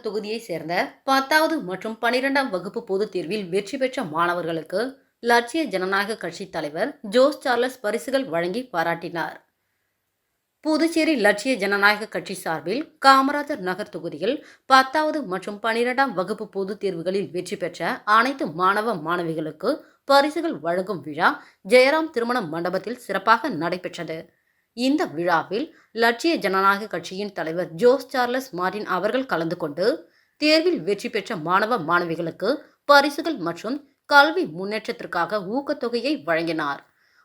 தொகுதியை நகர் சேர்ந்த பத்தாவது மற்றும் பனிரெண்டாம் வகுப்பு பொதுத் தேர்வில் வெற்றி பெற்ற மாணவர்களுக்கு லட்சிய ஜனநாயக கட்சி தலைவர் ஜோஸ் சார்லஸ் பரிசுகள் வழங்கி பாராட்டினார். புதுச்சேரி லட்சிய ஜனநாயக கட்சி சார்பில் காமராஜர் நகர் தொகுதியில் பத்தாவது மற்றும் பனிரெண்டாம் வகுப்பு பொதுத் தேர்வுகளில் வெற்றி பெற்ற அனைத்து மாணவ மாணவிகளுக்கு பரிசுகள் வழங்கும் விழா ஜெயராம் திருமண மண்டபத்தில் சிறப்பாக நடைபெற்றது. இந்த விழாவில் லட்சிய ஜனநாயக கட்சியின் தலைவர் ஜோஸ் சார்லஸ் மார்டின் அவர்கள் கலந்து கொண்டு தேர்வில் வெற்றி பெற்ற மாணவ மாணவிகளுக்கு பரிசுகள் மற்றும் கல்வி முன்னேற்றத்திற்காக ஊக்கத்தொகையை வழங்கினார்.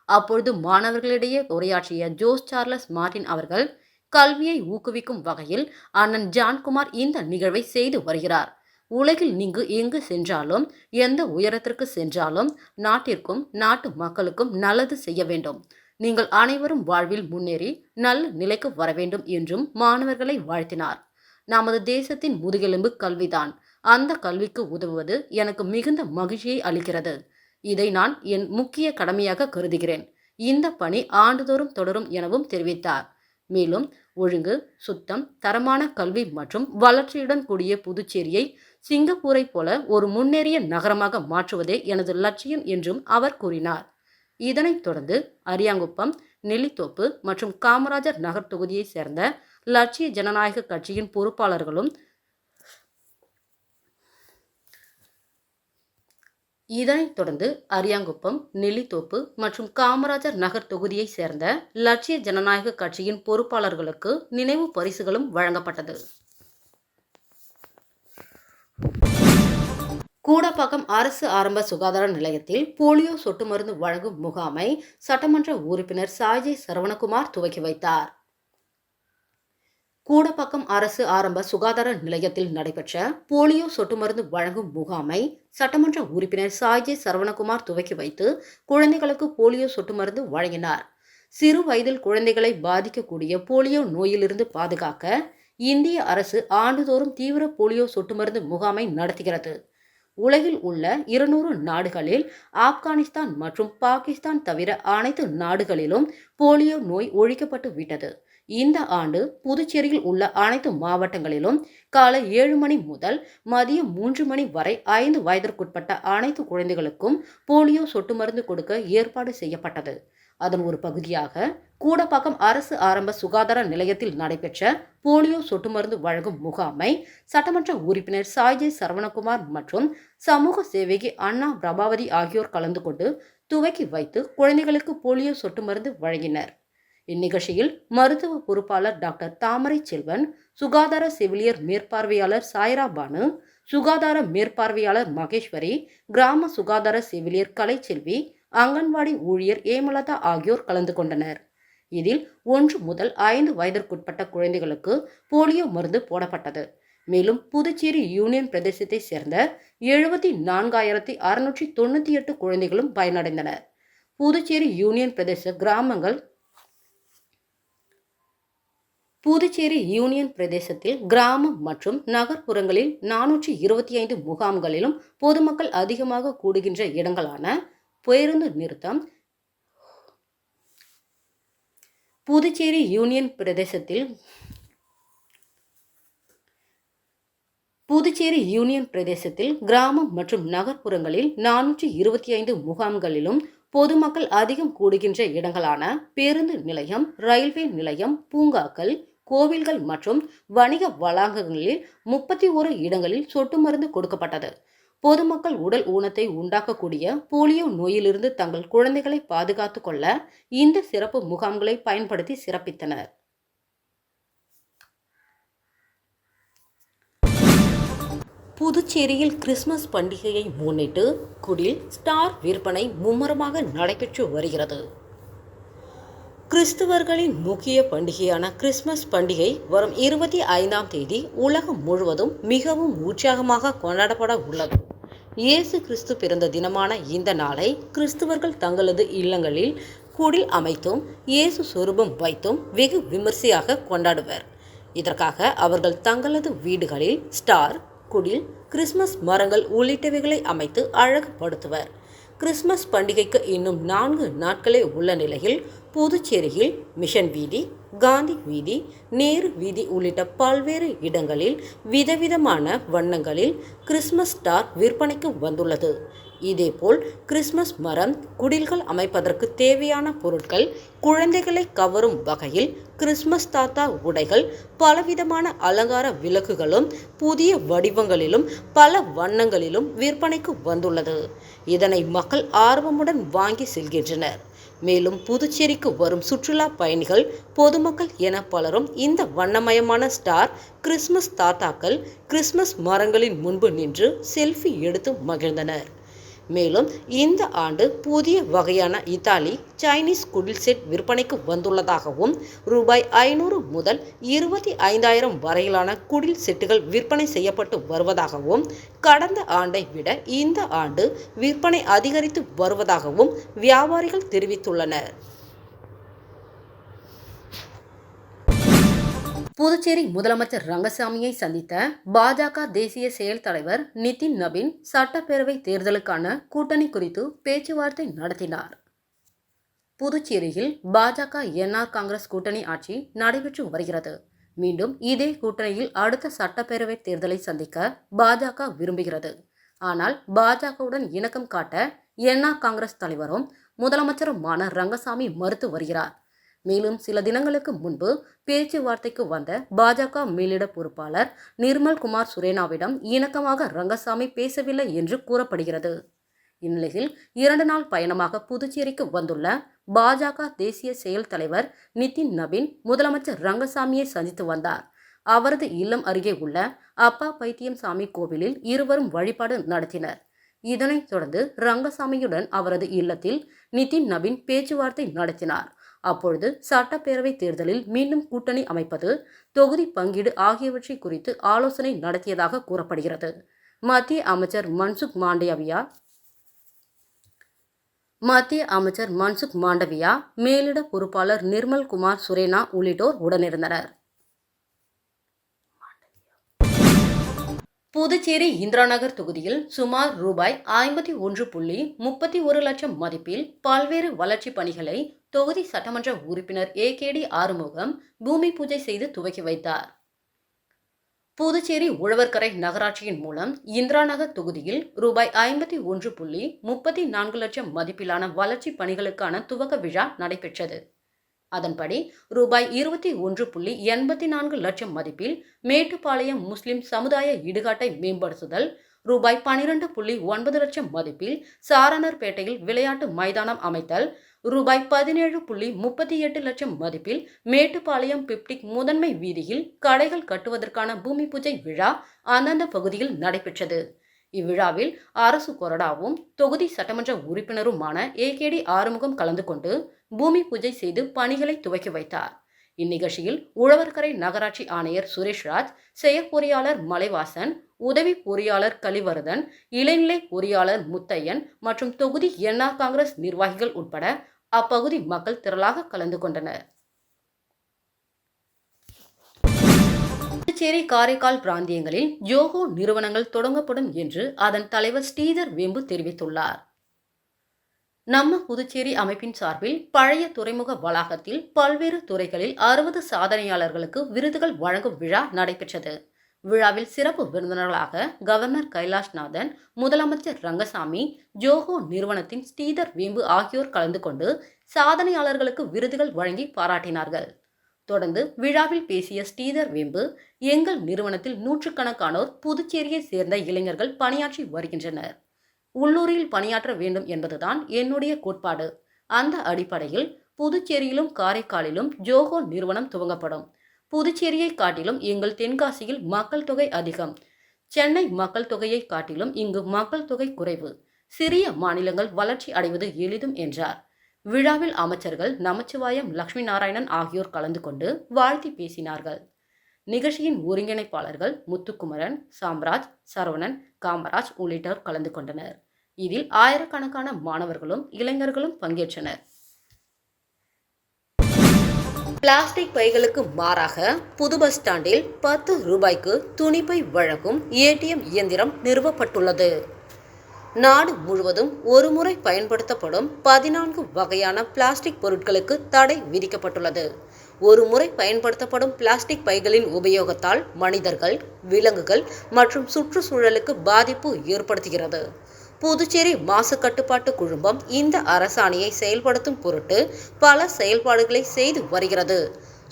அப்பொழுது மாணவர்களிடையே உரையாற்றிய ஜோஸ் சார்லஸ் மார்டின் அவர்கள் கல்வியை ஊக்குவிக்கும் வகையில் அண்ணன் ஜான்குமார் இந்த நிகழ்வை செய்து வருகிறார். உலகில் நீங்கு எங்கு சென்றாலும் எந்த உயரத்திற்கு சென்றாலும் நாட்டிற்கும் நாட்டு மக்களுக்கும் நல்லது செய்ய வேண்டும். நீங்கள் அனைவரும் வாழ்வில் முன்னேறி நல்ல நிலைக்கு வர வேண்டும் என்றும் மாணவர்களை வாழ்த்தினார். நமது தேசத்தின் முதுகெலும்பு கல்விதான். அந்த கல்விக்கு உதவுவது எனக்கு மிகுந்த மகிழ்ச்சியை அளிக்கிறது. இதை நான் என் முக்கிய கடமையாக கருதுகிறேன். இந்த பணி ஆண்டுதோறும் தொடரும் எனவும் தெரிவித்தார். மேலும் ஒழுங்கு சுத்தம் தரமான கல்வி மற்றும் வளர்ச்சியுடன் கூடிய புதுச்சேரியை சிங்கப்பூரை போல ஒரு முன்னேறிய நகரமாக மாற்றுவதே எனது லட்சியம் என்றும் அவர் கூறினார். இதனைத் தொடர்ந்து அரியாங்குப்பம் நெல்லித்தோப்பு மற்றும் காமராஜர் நகர் தொகுதியைச் சேர்ந்த லட்சிய ஜனநாயக கட்சியின் பொறுப்பாளர்களும் இதனைத் தொடர்ந்து அரியாங்குப்பம் நெல்லித்தோப்பு மற்றும் காமராஜர் நகர் தொகுதியைச் சேர்ந்த லட்சிய ஜனநாயக கட்சியின் பொறுப்பாளர்களுக்கு நினைவு பரிசுகளும் வழங்கப்பட்டது. கூடப்பாக்கம் அரசு ஆரம்ப சுகாதார நிலையத்தில் போலியோ சொட்டு மருந்து வழங்கும் முகாமை சட்டமன்ற உறுப்பினர் சாய்ஜி சரவணகுமார் துவக்கி வைத்தார். கூடப்பாக்கம் அரசு ஆரம்ப சுகாதார நிலையத்தில் நடைபெற்ற போலியோ சொட்டு மருந்து வழங்கும் முகாமை சட்டமன்ற உறுப்பினர் சாய்ஜி சரவணகுமார் துவக்கி வைத்து குழந்தைகளுக்கு போலியோ சொட்டு மருந்து வழங்கினார். சிறு வயதில் குழந்தைகளை பாதிக்கக்கூடிய போலியோ நோயிலிருந்து பாதுகாக்க இந்திய அரசு ஆண்டுதோறும் தீவிர போலியோ சொட்டு மருந்து முகாமை நடத்துகிறது. உலகில் உள்ள இருநூறு நாடுகளில் ஆப்கானிஸ்தான் மற்றும் பாகிஸ்தான் தவிர அனைத்து நாடுகளிலும் போலியோ நோய் ஒழிக்கப்பட்டு விட்டது. இந்த ஆண்டு புதுச்சேரியில் உள்ள அனைத்து மாவட்டங்களிலும் காலை ஏழு மணி முதல் மதியம் மூன்று மணி வரை ஐந்து வயதிற்குட்பட்ட அனைத்து குழந்தைகளுக்கும் போலியோ சொட்டு மருந்து கொடுக்க ஏற்பாடு செய்யப்பட்டது. அதன் ஒரு பகுதியாக கூடப்பாக்கம் அரசு ஆரம்ப சுகாதார நிலையத்தில் நடைபெற்ற போலியோ சொட்டு மருந்து வழங்கும் முகாமை சட்டமன்ற உறுப்பினர் சாய்ஜி சரவணகுமார் மற்றும் சமூக சேவகி அண்ணா பிரபாவதி ஆகியோர் கலந்து கொண்டு துவக்கி வைத்து குழந்தைகளுக்கு போலியோ சொட்டு மருந்து வழங்கினர். இந்நிகழ்ச்சியில் மருத்துவ பொறுப்பாளர் டாக்டர் தாமரை செல்வன் சுகாதார செவிலியர் மேற்பார்வையாளர் சாய்ரா பானு சுகாதார மேற்பார்வையாளர் மகேஸ்வரி கிராம சுகாதார செவிலியர் கலைச்செல்வி அங்கன்வாடி ஊழியர் ஏமலதா ஆகியோர் கலந்து கொண்டனர். இதில் ஒன்று முதல் ஐந்து வயதிற்குட்பட்ட குழந்தைகளுக்கு போலியோ மருந்து போடப்பட்டது. மேலும் புதுச்சேரி யூனியன் பிரதேசத்தை சேர்ந்த எழுபத்தி நான்காயிரத்தி அறுநூற்றி தொண்ணூற்றி எட்டு குழந்தைகளும் பயனடைந்தனர். புதுச்சேரி யூனியன் பிரதேச கிராமங்கள் புதுச்சேரி யூனியன் பிரதேசத்தில் கிராமம் மற்றும் நகர்ப்புறங்களில் நானூற்றி இருபத்தி ஐந்து முகாம்களிலும் பொதுமக்கள் அதிகமாக கூடுகின்ற இடங்களான பேருந்து நிறுத்தம். புதுச்சேரி யூனியன் பிரதேசத்தில் புதுச்சேரி யூனியன் பிரதேசத்தில் கிராமம் மற்றும் நகர்ப்புறங்களில் நானூற்றி இருபத்தி ஐந்து முகாம்களிலும் பொதுமக்கள் அதிகம் கூடுகின்ற இடங்களான பேருந்து நிலையம் ரயில்வே நிலையம் பூங்காக்கள் கோவில்கள் மற்றும் வணிக வளாகங்களில் முப்பத்தி ஒரு இடங்களில் சொட்டு மருந்து கொடுக்கப்பட்டது. பொதுமக்கள் உடல் ஊனத்தை உண்டாக்கக்கூடிய போலியோ நோயிலிருந்து தங்கள் குழந்தைகளை பாதுகாத்து கொள்ள இந்த சிறப்பு முகாம்களை பயன்படுத்தி சிறப்பித்தனர். புதுச்சேரியில் கிறிஸ்துமஸ் பண்டிகையை முன்னிட்டு குடில் ஸ்டார் விற்பனை மும்முரமாக நடைபெற்று வருகிறது. கிறிஸ்துவர்களின் முக்கிய பண்டிகையான கிறிஸ்துமஸ் பண்டிகை வரும் இருபத்தி ஐந்தாம் தேதி உலகம் முழுவதும் மிகவும் உற்சாகமாக கொண்டாடப்பட உள்ளது. இயேசு கிறிஸ்து பிறந்த தினமான இந்த நாளை கிறிஸ்துவர்கள் தங்களது இல்லங்களில் குடில் அமைத்தும் இயேசு சொரூபம் வைத்தும் வெகு விமர்சையாக கொண்டாடுவர். இதற்காக அவர்கள் தங்களது வீடுகளில் ஸ்டார் குடில் கிறிஸ்மஸ் மரங்கள் உள்ளிட்டவைகளை அமைத்து அழகுபடுத்துவர். கிறிஸ்மஸ் பண்டிகைக்கு இன்னும் நான்கு நாட்களே உள்ள நிலையில் புதுச்சேரியில் மிஷன் வீதி காந்தி வீதி நேரு வீதி உள்ளிட்ட பல்வேறு இடங்களில் விதவிதமான வண்ணங்களில் கிறிஸ்மஸ் ஸ்டார் விற்பனைக்கு வந்துள்ளது. இதேபோல் கிறிஸ்மஸ் மரம் குடில்கள் அமைப்பதற்கு தேவையான பொருட்கள் குழந்தைகளை கவரும் வகையில் கிறிஸ்மஸ் தாத்தா உடைகள் பலவிதமான அலங்கார விளக்குகளும் புதிய வடிவங்களிலும் பல வண்ணங்களிலும் விற்பனைக்கு வந்துள்ளது. இதனை மக்கள் ஆர்வமுடன் வாங்கி செல்கின்றனர். மேலும் புதுச்சேரிக்கு வரும் சுற்றுலா பயணிகள் பொதுமக்கள் என பலரும் இந்த வண்ணமயமான ஸ்டார் கிறிஸ்மஸ் தாத்தாக்கள் கிறிஸ்மஸ் மரங்களின் முன்பு நின்று செல்ஃபி எடுத்து மகிழ்ந்தனர். மேலும் இந்த ஆண்டு புதிய வகையான இத்தாலி சைனீஸ் குடில் செட் விற்பனைக்கு வந்துள்ளதாகவும் ரூபாய் ஐநூறு முதல் இருபத்தி ஐந்தாயிரம் வரையிலான குடில் செட்டுகள் விற்பனை செய்யப்பட்டு வருவதாகவும் கடந்த ஆண்டை விட இந்த ஆண்டு விற்பனை அதிகரித்து வருவதாகவும் வியாபாரிகள் தெரிவித்துள்ளனர். புதுச்சேரி முதலமைச்சர் ரங்கசாமியை சந்தித்த பாஜக தேசிய செயல் தலைவர் நிதின் நபின் சட்டப்பேரவை தேர்தலுக்கான கூட்டணி குறித்து பேச்சுவார்த்தை நடத்தினார். புதுச்சேரியில் பாஜக என்ஆர் காங்கிரஸ் கூட்டணி ஆட்சி நடைபெற்று வருகிறது. மீண்டும் இதே கூட்டணியில் அடுத்த சட்டப்பேரவை தேர்தலை சந்திக்க பாஜக விரும்புகிறது. ஆனால் பாஜகவுடன் இணக்கம் காட்ட என்ஆர் காங்கிரஸ் தலைவரும் முதலமைச்சருமான ரங்கசாமி மறுத்து வருகிறார். மேலும் சில தினங்களுக்கு முன்பு பேச்சுவார்த்தைக்கு வந்த பாஜக மேலிட பொறுப்பாளர் நிர்மல் குமார் சுரேனாவிடம் இணக்கமாக ரங்கசாமி பேசவில்லை என்று கூறப்படுகிறது. இந்நிலையில் இரண்டு நாள் பயணமாக புதுச்சேரிக்கு வந்துள்ள பாஜக தேசிய செயல் தலைவர் நிதின் நபின் முதலமைச்சர் ரங்கசாமியை சந்தித்து வந்தார். அவரது இல்லம் அருகே உள்ள அப்பா பைத்தியம் சாமி கோவிலில் இருவரும் வழிபாடு நடத்தினர். இதனைத் தொடர்ந்து ரங்கசாமியுடன் அவரது இல்லத்தில் நிதின் நபின் பேச்சுவார்த்தை நடத்தினார். அப்பொழுது சட்டப்பேரவை தேர்தலில் மீண்டும் கூட்டணி அமைப்பது தொகுதி பங்கீடு ஆகியவற்றை குறித்து ஆலோசனை நடத்தியதாக கூறப்படுகிறது. மத்திய அமைச்சர் மன்சுக் மாண்டவியா மத்திய அமைச்சர் மன்சுக் மாண்டவியா மேலிட பொறுப்பாளர் நிர்மல் குமார் சுரேனா உள்ளிட்டோர் உடனிருந்தனர். புதுச்சேரி இந்திராநகர் தொகுதியில் சுமார் ரூபாய் ஐம்பத்தி ஒன்று புள்ளி முப்பத்தி ஒரு லட்சம் மதிப்பில் பல்வேறு வளர்ச்சிப் பணிகளை தொகுதி சட்டமன்ற உறுப்பினர் ஏ கே டி ஆறுமுகம் பூமி பூஜை செய்து துவக்கி வைத்தார். புதுச்சேரி உழவர்கரை நகராட்சியின் மூலம் இந்திராநகர் தொகுதியில் ரூபாய் ஐம்பத்தி ஒன்று புள்ளி முப்பத்தி நான்கு லட்சம் மதிப்பிலான வளர்ச்சி பணிகளுக்கான துவக்க விழா நடைபெற்றது. அதன்படி ரூபாய் இருபத்தி ஒன்று புள்ளி எண்பத்தி நான்கு லட்சம் மதிப்பில் மேட்டுப்பாளையம் முஸ்லிம் சமுதாய இடுகாட்டை மேம்படுத்துதல் ரூபாய் பனிரெண்டு புள்ளி ஒன்பது லட்சம் மதிப்பில் சாரணர்பேட்டையில் விளையாட்டு மைதானம் அமைத்தல் ரூபாய் பதினேழு புள்ளி முப்பத்தி எட்டு லட்சம் மதிப்பில் மேட்டுப்பாளையம் பிப்டிக் முதன்மை வீதியில் கடைகள் கட்டுவதற்கான பூமி பூஜை விழா அந்தந்த பகுதியில் நடைபெற்றது. இவ்விழாவில் அரசு கொறடாவும் தொகுதி சட்டமன்ற உறுப்பினருமான ஏகேடி ஆறுமுகம் கலந்து கொண்டு பூமி பூஜை செய்து பணிகளை துவக்கி வைத்தார். இந்நிகழ்ச்சியில் உழவர்கரை நகராட்சி ஆணையர் சுரேஷ்ராஜ் செயற்பொறியாளர் மலைவாசன் உதவி பொறியாளர் கலிவர்தன் இளைநிலை பொறியாளர் முத்தையன் மற்றும் தொகுதி என்ஆர் காங்கிரஸ் நிர்வாகிகள் உட்பட அப்பகுதி மக்கள் திரளாக கலந்து கொண்டனர். புதுச்சேரி காரைக்கால் பிராந்தியங்களில் ஜோகோ நிறுவனங்கள் தொடங்கப்படும் என்று அதன் தலைவர் ஸ்ரீதர் வேம்பு தெரிவித்துள்ளார். நம்ம புதுச்சேரி அமைப்பின் சார்பில் பழைய துறைமுக வளாகத்தில் பல்வேறு துறைகளில் அறுபது சாதனையாளர்களுக்கு விருதுகள் வழங்கும் விழா நடைபெற்றது. விழாவில் சிறப்பு விருந்தினர்களாக கவர்னர் கைலாஷ்நாதன் முதலமைச்சர் ரங்கசாமி ஜோகோ நிறுவனத்தின் ஸ்ரீதர் வேம்பு ஆகியோர் கலந்து கொண்டு சாதனையாளர்களுக்கு விருதுகள் வழங்கி பாராட்டினார்கள். தொடர்ந்து விழாவில் பேசிய ஸ்ரீதர் வேம்பு எங்கள் நிறுவனத்தில் நூற்றுக்கணக்கானோர் புதுச்சேரியை சேர்ந்த இளைஞர்கள் பணியாற்றி வருகின்றனர். உள்ளூரில் பணியாற்ற வேண்டும் என்பதுதான் என்னுடைய கோட்பாடு. அந்த அடிப்படையில் புதுச்சேரியிலும் காரைக்காலிலும் ஜோகோ நிறுவனம் துவங்கப்படும். புதுச்சேரியை காட்டிலும் எங்கள் தென்காசியில் மக்கள் தொகை அதிகம். சென்னை மக்கள் தொகையை காட்டிலும் இங்கு மக்கள் தொகை குறைவு. சிறிய மாநிலங்கள் வளர்ச்சி அடைவது எளிதும் என்றார். விழாவில் அமைச்சர்கள் நமச்சிவாயம் லட்சுமி நாராயணன் ஆகியோர் கலந்து கொண்டு வாழ்த்தி பேசினார்கள். நிகழ்ச்சியின் ஒருங்கிணைப்பாளர்கள் முத்துக்குமரன் சாம்ராஜ் சரவணன் காமராஜ் உள்ளிட்டோர் கலந்து கொண்டனர். இதில் ஆயிரக்கணக்கான மாணவர்களும் இளைஞர்களும் பங்கேற்றனர். பிளாஸ்டிக் பைகளுக்கு மாறாக புது பஸ் ஸ்டாண்டில் பத்து ரூபாய்க்கு துணிப்பை வழங்கும் ஏடிஎம் இயந்திரம் நிறுவப்பட்டுள்ளது. நாடு முழுவதும் ஒருமுறை பயன்படுத்தப்படும் பதினான்கு வகையான பிளாஸ்டிக் பொருட்களுக்கு தடை விதிக்கப்பட்டுள்ளது. ஒரு முறை பயன்படுத்தப்படும் பிளாஸ்டிக் பைகளின் உபயோகத்தால் மனிதர்கள் விலங்குகள் மற்றும் சுற்றுச்சூழலுக்கு பாதிப்பு ஏற்படுத்துகிறது. புதுச்சேரி மாசு கட்டுப்பாட்டு குழுமம் இந்த அரசாணையை செயல்படுத்தும் பொருட்டு பல செயல்பாடுகளை செய்து வருகிறது.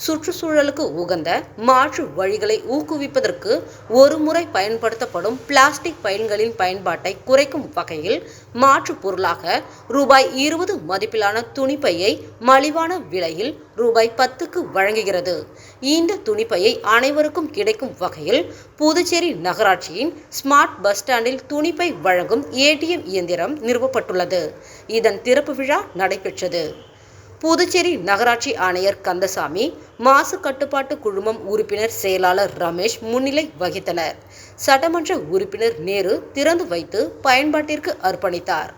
சுற்றுச்சூழலுக்கு உகந்த மாற்று வழிகளை ஊக்குவிப்பதற்கு ஒரு முறை பயன்படுத்தப்படும் பிளாஸ்டிக் பயன்களின் பயன்பாட்டை குறைக்கும் வகையில் மாற்று பொருளாக ரூபாய் இருபது மதிப்பிலான துணிப்பையை மலிவான விலையில் ரூபாய் பத்துக்கு வழங்குகிறது. இந்த துணிப்பையை அனைவருக்கும் கிடைக்கும் வகையில் புதுச்சேரி நகராட்சியின் ஸ்மார்ட் பஸ் ஸ்டாண்டில் துணிப்பை வழங்கும் ஏடிஎம் இயந்திரம் நிறுவப்பட்டுள்ளது. இதன் திறப்பு விழா நடைபெற்றது. புதுச்சேரி நகராட்சி ஆணையர் கந்தசாமி மாசு கட்டுப்பாட்டு குழுமம் உறுப்பினர் செயலாளர் ரமேஷ் முன்னிலை வகித்தனர். சட்டமன்ற உறுப்பினர் நேரு திறந்து வைத்து பயன்பாட்டிற்கு அர்ப்பணித்தார்.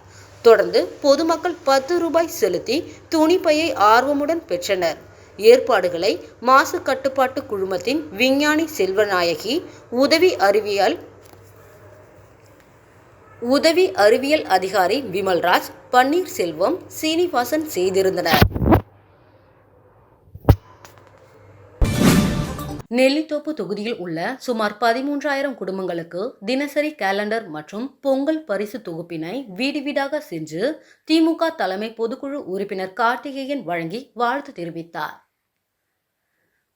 தொடர்ந்து பொதுமக்கள் பத்து ரூபாய் செலுத்தி துணிப்பையை ஆர்வமுடன் பெற்றனர். ஏற்பாடுகளை மாசு கட்டுப்பாட்டு குழுமத்தின் விஞ்ஞானி செல்வநாயகி உதவி அறிவியல் உதவி அறிவியல் அதிகாரி விமல்ராஜ் பன்னீர்செல்வம் சீனிவாசன் செய்திருந்தனர். நெல்லித்தோப்பு தொகுதியில் உள்ள சுமார் பதிமூன்றாயிரம் குடும்பங்களுக்கு தினசரி கேலண்டர் மற்றும் பொங்கல் பரிசு தொகுப்பினை வீடு வீடாக சென்று திமுக தலைமை பொதுக்குழு உறுப்பினர் கார்த்திகேயன் வழங்கி வாழ்த்து தெரிவித்தார்.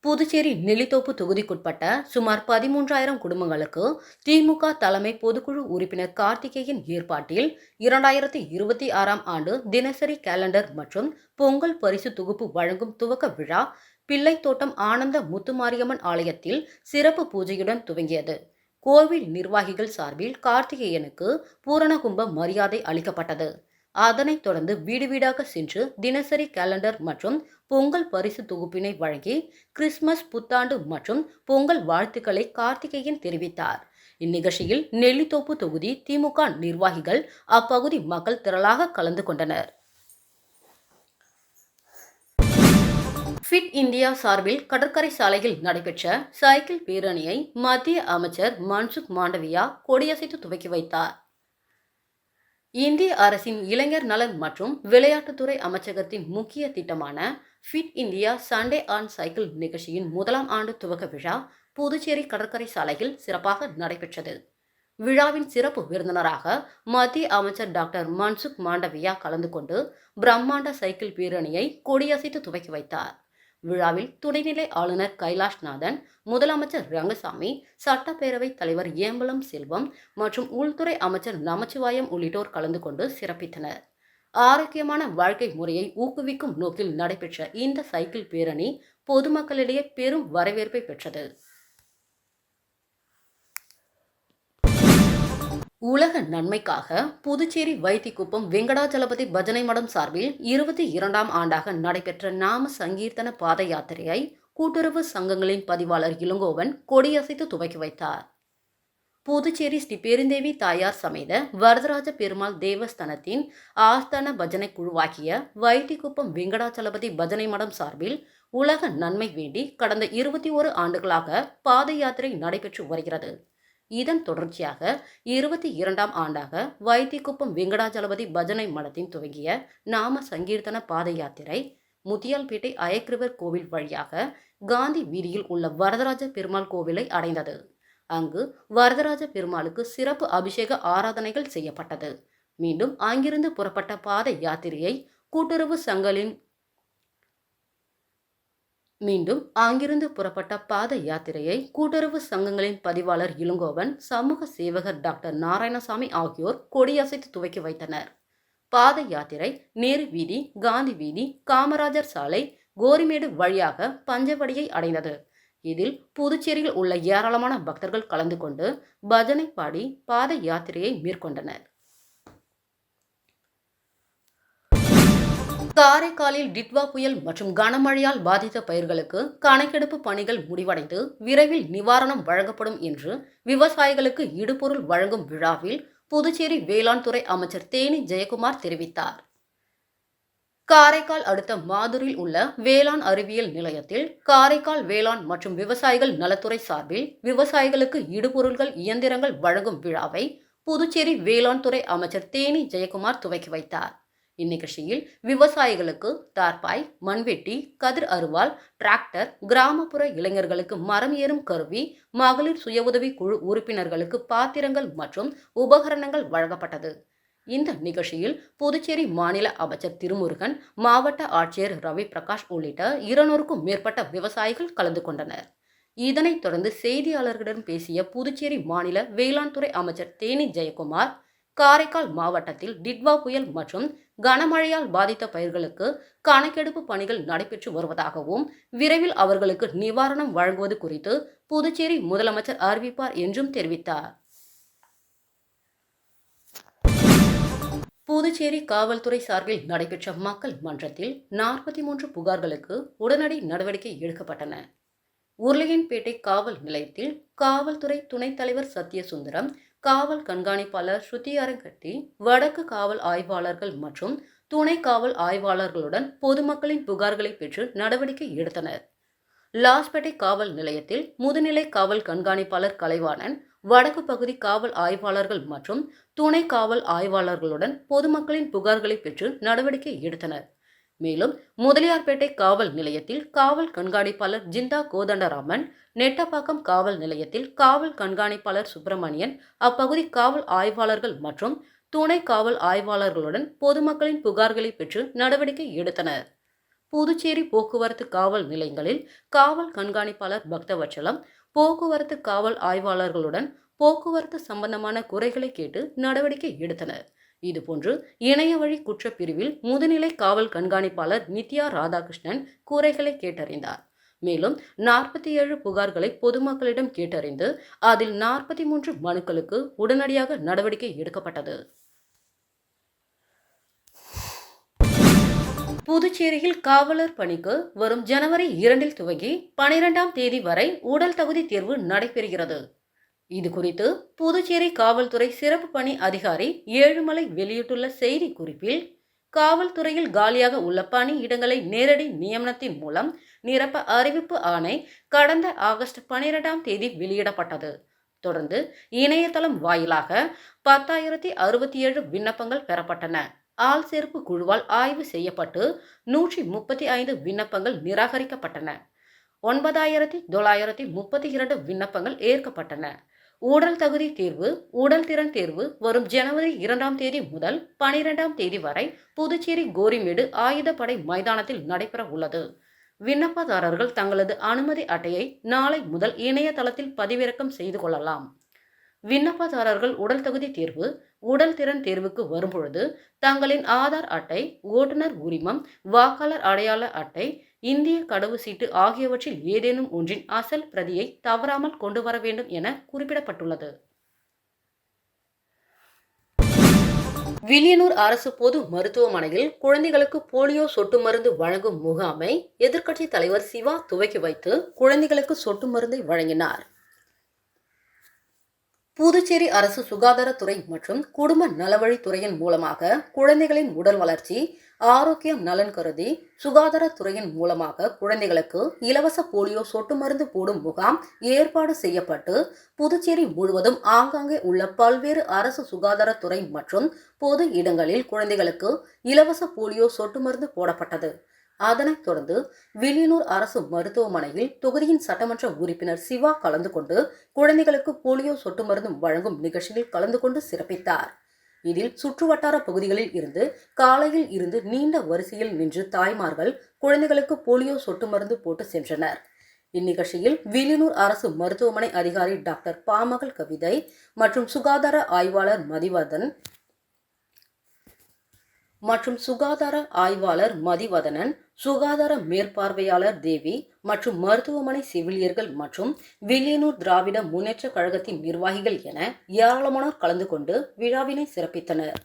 புதுச்சேரி நெல்லித்தோப்பு தொகுதிக்குட்பட்ட சுமார் பதிமூன்றாயிரம் குடும்பங்களுக்கு திமுக தலைமை பொதுக்குழு உறுப்பினர் கார்த்திகேயன் ஏற்பாட்டில் இரண்டாயிரத்தி இருபத்தி ஆறாம் ஆண்டு தினசரி கேலண்டர் மற்றும் பொங்கல் பரிசு தொகுப்பு வழங்கும் துவக்க விழா பிள்ளைத்தோட்டம் ஆனந்த முத்துமாரியம்மன் ஆலயத்தில் சிறப்பு பூஜையுடன் துவங்கியது. கோவில் நிர்வாகிகள் சார்பில் கார்த்திகேயனுக்கு பூரணகும்ப மரியாதை அளிக்கப்பட்டது. அதனைத் தொடர்ந்து வீடு வீடாக சென்று தினசரி கேலண்டர் மற்றும் பொங்கல் பரிசு தொகுப்பினை வழங்கி கிறிஸ்துமஸ் புத்தாண்டு மற்றும் பொங்கல் வாழ்த்துக்களை கார்த்திகேயன் தெரிவித்தார். இந்நிகழ்ச்சியில் நெல்லித்தோப்பு தொகுதி திமுக நிர்வாகிகள் அப்பகுதி மக்கள் திரளாக கலந்து கொண்டனர். ஃபிட் இந்தியா சார்பில் கடற்கரை சாலையில் நடைபெற்ற சைக்கிள் பேரணியை மத்திய அமைச்சர் மன்சுக் மாண்டவியா கொடியசைத்து துவக்கி வைத்தார். இந்திய அரசின் இளைஞர் நலன் மற்றும் விளையாட்டுத்துறை அமைச்சகத்தின் முக்கிய திட்டமான fit India Sunday on cycle நிகழ்ச்சியின் முதலாம் ஆண்டு துவக்க விழா புதுச்சேரி கடற்கரை சாலையில் சிறப்பாக நடைபெற்றது. விழாவின் சிறப்பு விருந்தினராக மத்திய அமைச்சர் டாக்டர் மன்சுக் மாண்டவியா கலந்து கொண்டு பிரம்மாண்ட சைக்கிள் பேரணியை கொடியசைத்து துவக்கி வைத்தார். விழாவில் துணைநிலை ஆளுநர் கைலாஷ்நாதன் முதலமைச்சர் ரங்கசாமி சட்டப்பேரவை தலைவர் ஏம்பலம் செல்வம் மற்றும் உள்துறை அமைச்சர் நமச்சிவாயம் உள்ளிட்டோர் கலந்து கொண்டு சிறப்பித்தனர். ஆரோக்கியமான வாழ்க்கை முறையை ஊக்குவிக்கும் நோக்கில் நடைபெற்ற இந்த சைக்கிள் பேரணி பொதுமக்களிடையே பெரும் வரவேற்பை பெற்றது. உலக நன்மைக்காக புதுச்சேரி வைத்திக்குப்பம் வெங்கடாச்சலபதி பஜனை மடம் சார்பில் இருபத்தி இரண்டாம் ஆண்டாக நடைபெற்ற நாம சங்கீர்த்தன பாத யாத்திரையை கூட்டுறவு சங்கங்களின் பதிவாளர் இளங்கோவன் கொடியசைத்து துவக்கி வைத்தார். புதுச்சேரி ஸ்ரீ பெருந்தேவி தாயார் சமேத வரதராஜ பெருமாள் தேவஸ்தானத்தின் ஆஸ்தான பஜனை குழுவாகிய வைத்திக்குப்பம் வெங்கடாச்சலபதி பஜனை மடம் சார்பில் உலக நன்மை வேண்டி கடந்த இருபத்தி ஓரு ஆண்டுகளாக பாத யாத்திரை நடைபெற்று வருகிறது. இதன் தொடர்ச்சியாக இருபத்தி இரண்டாம் ஆண்டாக வைத்திக்குப்பம் வெங்கடாச்சலபதி பஜனை மடத்தின் துவங்கிய நாம சங்கீர்த்தன பாத யாத்திரை முத்தியால்பேட்டை அயக்கிருவர் கோவில் வழியாக காந்தி வீதியில் உள்ள வரதராஜ பெருமாள் கோவிலை அடைந்தது. அங்கு வரதராஜ பெருமாளுக்கு சிறப்பு அபிஷேக ஆராதனைகள் செய்யப்பட்டது. மீண்டும் அங்கிருந்து புறப்பட்ட பாத யாத்திரையை கூட்டுறவு சங்கலின் மீண்டும் அங்கிருந்து புறப்பட்ட பாத யாத்திரையை கூட்டுறவு சங்கங்களின் பதிவாளர் இளங்கோவன் சமூக சேவகர் டாக்டர் நாராயணசாமி ஆகியோர் கொடியசைத்து துவக்கி வைத்தனர். பாத யாத்திரை நேரு வீதி காந்தி வீதி காமராஜர் சாலை கோரிமேடு வழியாக பஞ்சவடியை அடைந்தது. இதில் புதுச்சேரியில் உள்ள ஏராளமான பக்தர்கள் கலந்து கொண்டு பஜனை பாடி பாத யாத்திரையை மேற்கொண்டனர். காரைக்காலில் டிட்வா புயல் மற்றும் கனமழையால் பாதித்த பயிர்களுக்கு கணக்கெடுப்பு பணிகள் முடிவடைந்து விரைவில் நிவாரணம் வழங்கப்படும் என்று விவசாயிகளுக்கு இடுபொருள் வழங்கும் விழாவில் புதுச்சேரி வேளாண் துறை அமைச்சர் தேனி ஜெயக்குமார் தெரிவித்தார். காரைக்கால் அடுத்த மாதுரில் உள்ள வேளாண் அறிவியல் நிலையத்தில் காரைக்கால் வேளாண் மற்றும் விவசாயிகள் நலத்துறை சார்பில் விவசாயிகளுக்கு இடுபொருள்கள் இயந்திரங்கள் வழங்கும் விழாவை புதுச்சேரி வேளாண் துறை அமைச்சர் தேனி ஜெயக்குமார் துவக்கி வைத்தார். இந்நிகழ்ச்சியில் விவசாயிகளுக்கு தார்பாய் மண்வெட்டி கதிர் அருவாள் டிராக்டர் கிராமப்புற இளைஞர்களுக்கு மரம் ஏறும் கருவி மகளிர் சுய உதவி குழு உறுப்பினர்களுக்கு பாத்திரங்கள் மற்றும் உபகரணங்கள் வழங்கப்பட்டது. இந்த நிகழ்ச்சியில் புதுச்சேரி மாநில அமைச்சர் திருமுருகன் மாவட்ட ஆட்சியர் ரவி பிரகாஷ் உள்ளிட்ட இருநூறுக்கும் மேற்பட்ட விவசாயிகள் கலந்து கொண்டனர். இதனைத் தொடர்ந்து செய்தியாளர்களிடம் பேசிய புதுச்சேரி மாநில வேளாண் துறை அமைச்சர் தேனி ஜெயக்குமார் காரைக்கால் மாவட்டத்தில் டிட்வா புயல் மற்றும் கனமழையால் பாதித்த பயிர்களுக்கு கணக்கெடுப்பு பணிகள் நடைபெற்று வருவதாகவும் விரைவில் அவர்களுக்கு நிவாரணம் வழங்குவது குறித்து புதுச்சேரி முதலமைச்சர் அறிவிப்பார் என்றும் தெரிவித்தார். புதுச்சேரி காவல்துறை சார்பில் நடைபெற்ற மக்கள் மன்றத்தில் நாற்பத்தி மூன்று புகார்களுக்கு உடனடி நடவடிக்கை எடுக்கப்பட்டன. உருளையன்பேட்டை காவல் நிலையத்தில் காவல்துறை துணைத் தலைவர் சத்யசுந்தரம் காவல் கண்காணிப்பாளர் ஸ்ருதி அரங்கட்டி வடக்கு காவல் ஆய்வாளர்கள் மற்றும் துணை காவல் ஆய்வாளர்களுடன் பொதுமக்களின் புகார்களை பெற்று நடவடிக்கை எடுத்தனர். லாஸ்பேட்டை காவல் நிலையத்தில் முதுநிலை காவல் கண்காணிப்பாளர் கலைவாணன் வடக்கு பகுதி காவல் ஆய்வாளர்கள் மற்றும் துணை காவல் ஆய்வாளர்களுடன் பொதுமக்களின் புகார்களை பெற்று நடவடிக்கை எடுத்தனர். மேலும் முதலியார்பேட்டை காவல் நிலையத்தில் காவல் கண்காணிப்பாளர் ஜிந்தா கோதண்டராமன் நெட்டப்பாக்கம் காவல் நிலையத்தில் காவல் கண்காணிப்பாளர் சுப்பிரமணியன் அப்பகுதி காவல் ஆய்வாளர்கள் மற்றும் துணை காவல் ஆய்வாளர்களுடன் பொதுமக்களின் புகார்களை பெற்று நடவடிக்கை எடுத்தனர். புதுச்சேரி போக்குவரத்து காவல் நிலையங்களில் காவல் கண்காணிப்பாளர் பக்தவச்சலம் போக்குவரத்து காவல் ஆய்வாளர்களுடன் போக்குவரத்து சம்பந்தமான குறைகளை கேட்டு நடவடிக்கை எடுத்தனர். இதுபோன்று இணைய வழி குற்றப்பிரிவில் முதுநிலை காவல் கண்காணிப்பாளர் நித்யா ராதாகிருஷ்ணன் குறைகளை கேட்டறிந்தார். மேலும் நாற்பத்தி ஏழு புகார்களை பொதுமக்களிடம் கேட்டறிந்து அதில் நாற்பத்தி மூன்று மனுக்களுக்கு உடனடியாக நடவடிக்கை எடுக்கப்பட்டது. புதுச்சேரியில் காவலர் பணிக்கு வரும் ஜனவரி இரண்டில் துவங்கி பனிரெண்டாம் தேதி வரை உடல் தகுதி தேர்வு நடைபெறுகிறது. இது குறித்து புதுச்சேரி காவல்துறை சிறப்பு பணி அதிகாரி ஏழுமலை வெளியிட்டுள்ள செய்தி குறிப்பில் காவல்துறையில் காலியாக உள்ள பணி இடங்களை நேரடி நியமனத்தின் மூலம் நிரப்ப அறிவிப்பு ஆணை கடந்த ஆகஸ்ட் பனிரெண்டாம் தேதி வெளியிடப்பட்டது. தொடர்ந்து இணையதளம் வாயிலாக பத்தாயிரத்தி அறுபத்தி ஏழு விண்ணப்பங்கள் பெறப்பட்டன. ஆள் சேர்ப்பு குழுவால் ஆய்வு செய்யப்பட்டு நூற்றி முப்பத்தி ஐந்து விண்ணப்பங்கள் நிராகரிக்கப்பட்டன. ஒன்பதாயிரத்தி தொள்ளாயிரத்தி முப்பத்தி இரண்டு விண்ணப்பங்கள் ஏற்கப்பட்டன. உடல் தகுதி தேர்வு உடல் திறன் தேர்வு வரும் ஜனவரி இரண்டாம் தேதி முதல் பனிரெண்டாம் தேதி வரை புதுச்சேரி கோரிமேடு ஆயுதப்படை மைதானத்தில் நடைபெற உள்ளது. விண்ணப்பதாரர்கள் தங்களது அனுமதி அட்டையை நாளை முதல் இணையதளத்தில் பதிவிறக்கம் செய்து கொள்ளலாம். விண்ணப்பதாரர்கள் உடல் தகுதி தேர்வு உடல் திறன் தேர்வுக்கு வரும்பொழுது தங்களின் ஆதார் அட்டை ஓட்டுநர் உரிமம் வாக்காளர் அடையாள அட்டை இந்திய கடவு சீட்டு ஆகியவற்றில் ஏதேனும் ஒன்றின் அசல் பிரதியை தவறாமல் கொண்டு வர வேண்டும் என குறிப்பிடப்பட்டுள்ளது. வில்லியனூர் அரசு பொது மருத்துவமனையில் குழந்தைகளுக்கு போலியோ சொட்டு மருந்து வழங்கும் முகாமை எதிர்க்கட்சித் தலைவர் சிவா துவக்கி வைத்து குழந்தைகளுக்கு சொட்டு மருந்தை வழங்கினார். புதுச்சேரி அரசு சுகாதாரத்துறை மற்றும் குடும்ப நலவழித்துறையின் மூலமாக குழந்தைகளின் உடல் வளர்ச்சி ஆரோக்கியம் நலன் கருதி சுகாதாரத்துறையின் மூலமாக குழந்தைகளுக்கு இலவச போலியோ சொட்டு மருந்து போடும் முகாம் ஏற்பாடு செய்யப்பட்டு புதுச்சேரி முழுவதும் ஆங்காங்கே உள்ள பல்வேறு அரசு சுகாதாரத்துறை மற்றும் பொது இடங்களில் குழந்தைகளுக்கு இலவச போலியோ சொட்டு மருந்து போடப்பட்டது. அதனைத் தொடர்ந்து வில்லியனூர் அரசு மருத்துவமனையில் தொகுதியின் சட்டமன்ற உறுப்பினர் சிவா கலந்து கொண்டு குழந்தைகளுக்கு போலியோ சொட்டு மருந்து வழங்கும் நிகழ்ச்சியில் கலந்து கொண்டு சிறப்பித்தார். இதில் சுற்றுவட்டார பகுதிகளில் இருந்து காலையில் இருந்து நீண்ட வரிசையில் நின்று தாய்மார்கள் குழந்தைகளுக்கு போலியோ சொட்டு மருந்து போட்டு சென்றனர். இந்நிகழ்ச்சியில் வில்லியனூர் அரசு மருத்துவமனை அதிகாரி டாக்டர் பாமகள் கவிதை மற்றும் சுகாதார ஆய்வாளர் மதிவர்தன் மற்றும் சுகாதார ஆய்வாளர் மதிவதனன் சுகாதார மேற்பார்வையாளர் தேவி மற்றும் மருத்துவமனை செவிலியர்கள் மற்றும் வில்லியனூர் திராவிட முன்னேற்ற கழகத்தின் நிர்வாகிகள் என ஏராளமானோர் கலந்து கொண்டு விழாவினை சிறப்பித்தனர்.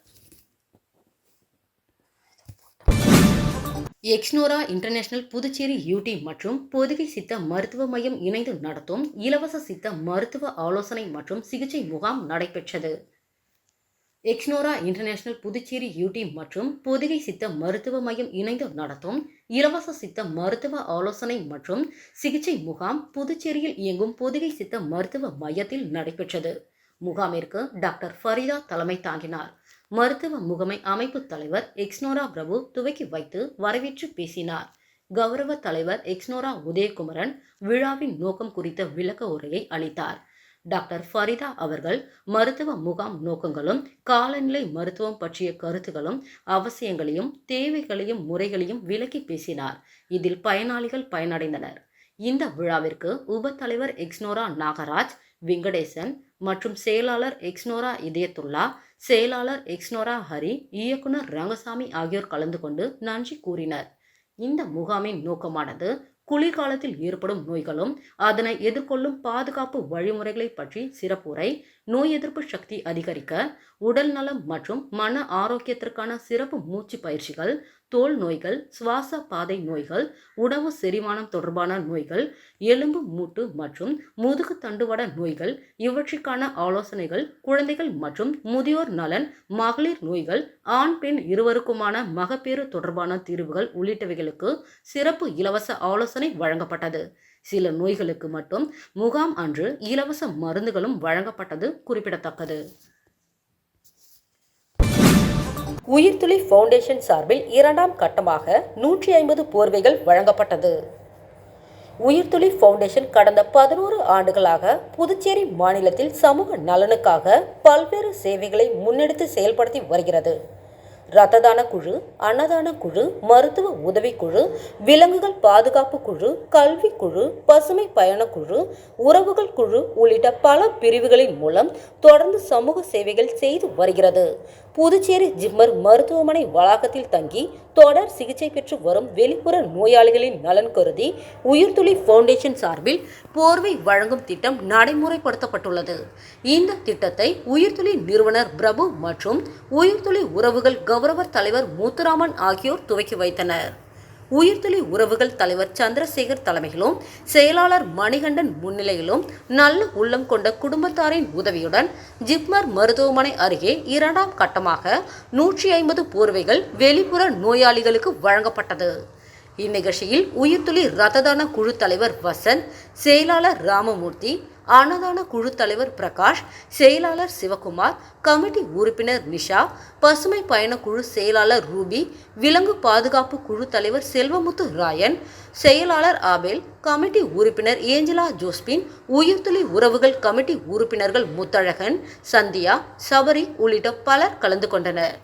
எக்ஸ்னோரா இன்டர்நேஷனல் புதுச்சேரி யூடி மற்றும் பொதுகை சித்த மருத்துவ மையம் இணைந்து நடத்தும் இலவச சித்த மருத்துவ ஆலோசனை மற்றும் சிகிச்சை முகாம் நடைபெற்றது. எக்ஸ்னோரா இன்டர்நேஷனல் புதுச்சேரி யூடி மற்றும் பொதிகை சித்த மருத்துவ மையம் இணைந்து நடத்தும் இலவச சித்த மருத்துவ ஆலோசனை மற்றும் சிகிச்சை முகாம் புதுச்சேரியில் இயங்கும் பொதிகை சித்த மருத்துவ மையத்தில் நடைபெற்றது. முகாமிற்கு டாக்டர் ஃபரிதா தலைமை தாங்கினார். மருத்துவ முகமை அமைப்பு தலைவர் எக்ஸ்னோரா பிரபு துவக்கி வைத்து வரவேற்று பேசினார். கௌரவ தலைவர் எக்ஸ்னோரா உதயகுமரன் விழாவின் நோக்கம் குறித்த விளக்க உரையை அளித்தார். டாக்டர் ஃபரிதா அவர்கள் மருத்துவ முகாம் நோக்கங்களும் காலநிலை மருத்துவம் பற்றிய கருத்துகளும் அவசியங்களையும் தேவைகளையும் முறைகளையும் விளக்கி பேசினார். இதில் பயனாளிகள் பயனடைந்தனர். இந்த விழாவிற்கு உப தலைவர் எக்ஸ்னோரா நாகராஜ் வெங்கடேசன் மற்றும் செயலாளர் எக்ஸ்னோரா இதயத்துல்லா செயலாளர் எக்ஸ்னோரா ஹரி இயக்குனர் ரங்கசாமி ஆகியோர் கலந்து கொண்டு நன்றி கூறினர். இந்த முகாமின் நோக்கமானது குளிர்காலத்தில் ஏற்படும் நோய்களும் அதனை எதிர்கொள்ளும் பாதுகாப்பு வழிமுறைகளை பற்றி சிறப்புரை நோய் எதிர்ப்பு சக்தி அதிகரிக்க உடல் நலம் மற்றும் மன ஆரோக்கியத்திற்கான சிறப்பு மூச்சு பயிற்சிகள் தோல் நோய்கள் சுவாச பாதை நோய்கள் உணவு செரிமானம் தொடர்பான நோய்கள் எலும்பு மூட்டு மற்றும் முதுகு தண்டுவட நோய்கள் இவற்றிற்கான ஆலோசனைகள் குழந்தைகள் மற்றும் முதியோர் நலன் மகளிர் நோய்கள் ஆண் பெண் இருவருக்குமான மகப்பேறு தொடர்பான தீர்வுகள் உள்ளிட்டவைகளுக்கு சிறப்பு இலவச ஆலோசனை வழங்கப்பட்டது. சில நோய்களுக்கு மட்டும் முகாம் அன்று இலவச மருந்துகளும் வழங்கப்பட்டது குறிப்பிடத்தக்கது. உயிர்த்துளி ஃபவுண்டேஷன் சார்பில் இரண்டாம் கட்டமாக நூற்றி ஐம்பது போர்வைகள் வழங்கப்பட்டது. உயிர்த்துளி ஃபவுண்டேஷன் கடந்த பதினோரு ஆண்டுகளாக புதுச்சேரி மாநிலத்தில் சமூக நலனுக்காக பல்வேறு சேவைகளை முன்னெடுத்து செயல்படுத்தி வருகிறது. ரத்ததான குழு அன்னதான குழு மருத்துவ உதவிக்குழு விலங்குகள் பாதுகாப்பு குழு கல்வி குழு பசுமை பயணக்குழு குழு உறவுகள் குழு உள்ளிட்ட பல பிரிவுகளின் மூலம் தொடர்ந்து சமூக சேவைகள் செய்து வருகிறது. புதுச்சேரி ஜிம்மர் மருத்துவமனை வளாகத்தில் தங்கி தொடர் சிகிச்சை பெற்று வரும் வெளிப்புற நோயாளிகளின் நலன் கருதி உயிர்த்துளி ஃபவுண்டேஷன் சார்பில் போர்வை வழங்கும் திட்டம் நடைமுறைப்படுத்தப்பட்டுள்ளது. இந்த திட்டத்தை உயிர்த்துளி நிறுவனர் பிரபு மற்றும் உயிர்த்துளி உறவுகள் கௌரவர் தலைவர் மூத்துராமன் ஆகியோர் துவக்கி வைத்தனர். உயிர்த்துளி உறவுகள் தலைவர் சந்திரசேகர் தலைமையிலும் செயலாளர் மணிகண்டன் முன்னிலையிலும் நல்ல உள்ளம் கொண்ட குடும்பத்தாரின் உதவியுடன் ஜிப்மர் மருத்துவமனை அருகே இரண்டாம் கட்டமாக நூற்றி ஐம்பது போர்வைகள் வெளிப்புற நோயாளிகளுக்கு வழங்கப்பட்டது. இந்நிகழ்ச்சியில் உயிர்த்துளி ரத்ததான குழு தலைவர் வசந்த் செயலாளர் ராமமூர்த்தி அன்னதான குழு தலைவர் பிரகாஷ் செயலாளர் சிவகுமார் கமிட்டி உறுப்பினர் நிஷா பசுமை பயண குழு செயலாளர் ரூபி விலங்கு பாதுகாப்பு குழு தலைவர் செல்வமுத்து ராயன் செயலாளர் ஆபேல் கமிட்டி உறுப்பினர் ஏஞ்சலா ஜோஸ்பின் உயிர்த்துளி உறவுகள் கமிட்டி உறுப்பினர்கள் முத்தழகன் சந்தியா சபரி உள்ளிட்ட பலர் கலந்து கொண்டனர்.